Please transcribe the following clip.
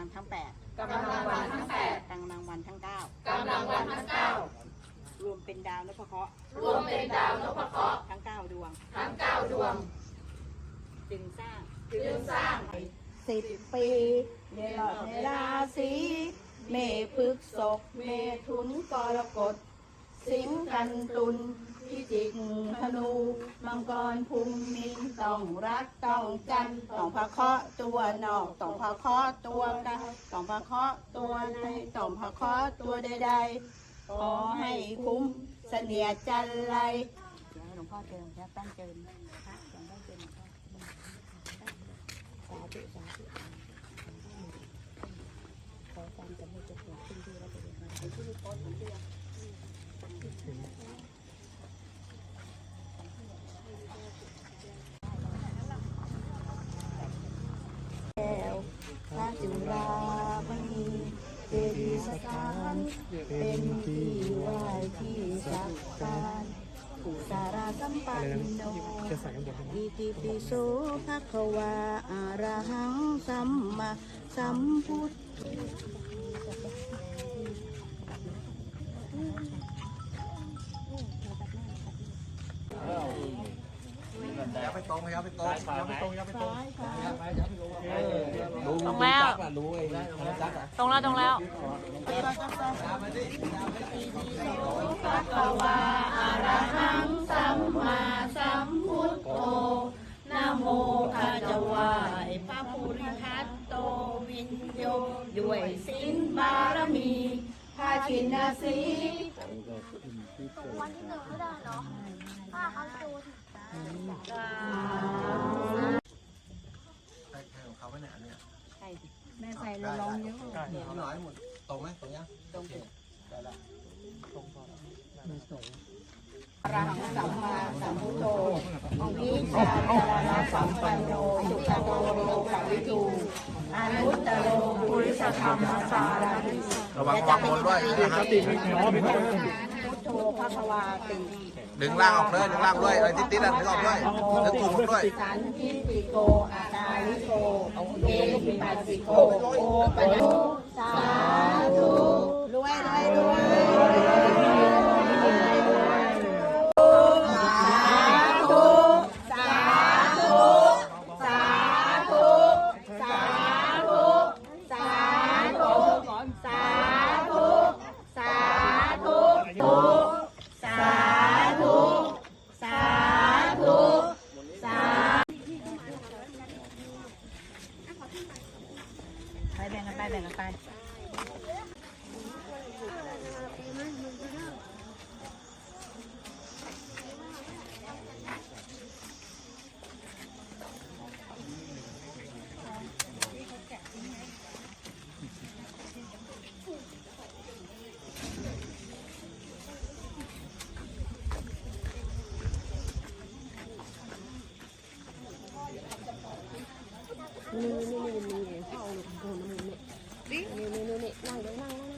วันทั้งแปดกำลังวันทั้งแปดกำลังวันทั้งเก้ากำลังวันทั้งเก้ารวมเป็นดาวนพเคราะห์รวมเป็นดาวนพเคราะห์ทั้งเก้าดวง ทั้งเก้าดวง จึงสร้างจึงสร้างสิบปีเนรอดในราศีเมพฤกษกเมถุนกรกฎ สิงกันตุลพิจิกธนู มังกรภูมินต้องรักต้องกันต้องพระเคาะตัวนอกต้องพระเคาะตัวกันต้องพระเคาะตัวในต้องพระเคาะตัวใดๆขอให้คุ้มเสนียจันไรหลวงพ่อเจิญแล้วตั้งเจิญพระอย่างตั้งเจิญหลวงพ่อสาธุสาธุขอความสำเร็จจะเกิดขึ้นที่เราจะได้มาในที่นี้โพสต์ของเพื่อน แล้วพระจุฬามณีเจดีย์สถานเป็นที่ไหว้ที่สักการอุสาราสัมปันโนอิติปิโสภะคะวาอะระหังสัมมาสัมพุทธ อย่าไปตรงอย่าไปตรงอย่าไปตรงอย่าไปตรงตรงแล้วรู้ไอ้จักอะตรงแล้วตรงแล้วภะคะวาอะระหังสัมมาสัมพุทโธนะโมข้าจะไหว้พระภูริทัตโตวินโยด้วยศีลบารมีพระชินสีวันที่หนึ่งไม่ได้เหรอป้าเขาดูใคร ใครของเขาไปไหนอันเนี่ยแม่ใส่ละลองเยอะเอาหน่อยหมดตรงไหมตรงยังตรงได้ละอรหังสัมมาสัมพุทโธอวิชาจารณสัมปันโนสุขโตโลกวิทูอนุตตโรปุริสธรรมสารติระวังความบนด้วยนะครับพุทโธภควาติ ดึงล่างออกเลยดึงล่างด้วยอะไรติดติดอะดึงออกด้วยดึงถุงด้วย สันทิติโกอาจาริโกเอหิปัสสิโกโอปัญโนสา ไปแบ่งกันไปแบ่งกันไปนี่ นี่นี่นี่นั่งเลยนั่งนั่ง